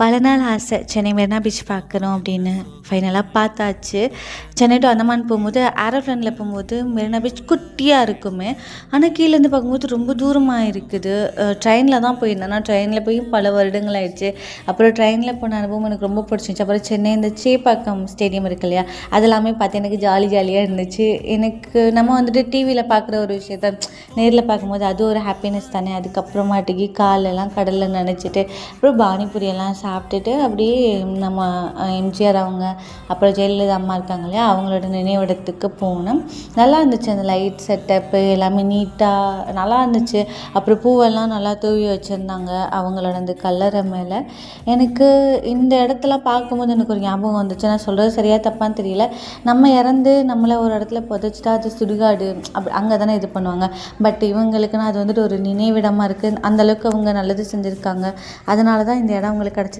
பல நாள் ஆசை. சென்னை மெரினா பீச் பார்க்கணும் அப்படின்னு ஃபைனலாக பார்த்தாச்சு. சென்னை டு அந்தமான் போகும்போது ஏரோப்ளேனில் போகும்போது மெரினா பீச் குட்டியாக இருக்குமே. ஆனால் கீழேருந்து பார்க்கும்போது ரொம்ப தூரமாக இருக்குது. ட்ரெயினில் தான் போயிருந்தேன். நான் ட்ரெயினில் போய் பல வருடங்கள் ஆயிடுச்சு. அப்புறம் ட்ரெயினில் போன அனுபவம் எனக்கு ரொம்ப பிடிச்சிருந்துச்சு. அப்புறம் சென்னை இந்த சேப்பாக்கம் ஸ்டேடியம் இருக்கு இல்லையா? அதெல்லாமே பார்த்து எனக்கு ஜாலி ஜாலியாக இருந்துச்சு. எனக்கு நம்ம வந்துட்டு டிவியில் பார்க்குற ஒரு விஷயத்த நேரில் பார்க்கும்போது அது ஒரு ஹாப்பினஸ் தானே. அதுக்கப்புறமாட்டிக்கு காலெல்லாம் கடலில் நினச்சிட்டு அப்புறம் பானிபூரியெல்லாம் சாப்பிட்டுட்டு அப்படியே நம்ம எம்ஜிஆர் அவங்க அப்புறம் ஜெயலலிதா அம்மா இருக்காங்க இல்லையா அவங்களோட நினைவிடத்துக்கு போனோம். நல்லா இருந்துச்சு அந்த லைட் செட்டப்பு எல்லாமே நீட்டாக நல்லா இருந்துச்சு. அப்புறம் பூவெல்லாம் நல்லா தூவி வச்சுருந்தாங்க அவங்களோட அந்த கல்லறை மேலே. எனக்கு இந்த இடத்துல பார்க்கும்போது எனக்கு ஒரு ஞாபகம் வந்துச்சு. நான் சொல்கிறது சரியாக தப்பான்னு தெரியல. நம்ம இறந்து நம்மளை ஒரு இடத்துல புதைச்சிட்டா அது சுடுகாடு அப்படி அங்கே தானே இது பண்ணுவாங்க. பட் இவங்களுக்குன்னு அது வந்துட்டு ஒரு நினைவிடமாக இருக்குது அந்தளவுக்கு அவங்க நல்லது செஞ்சுருக்காங்க. அதனால தான் இந்த இடம் அவங்களுக்கு கிடச்சி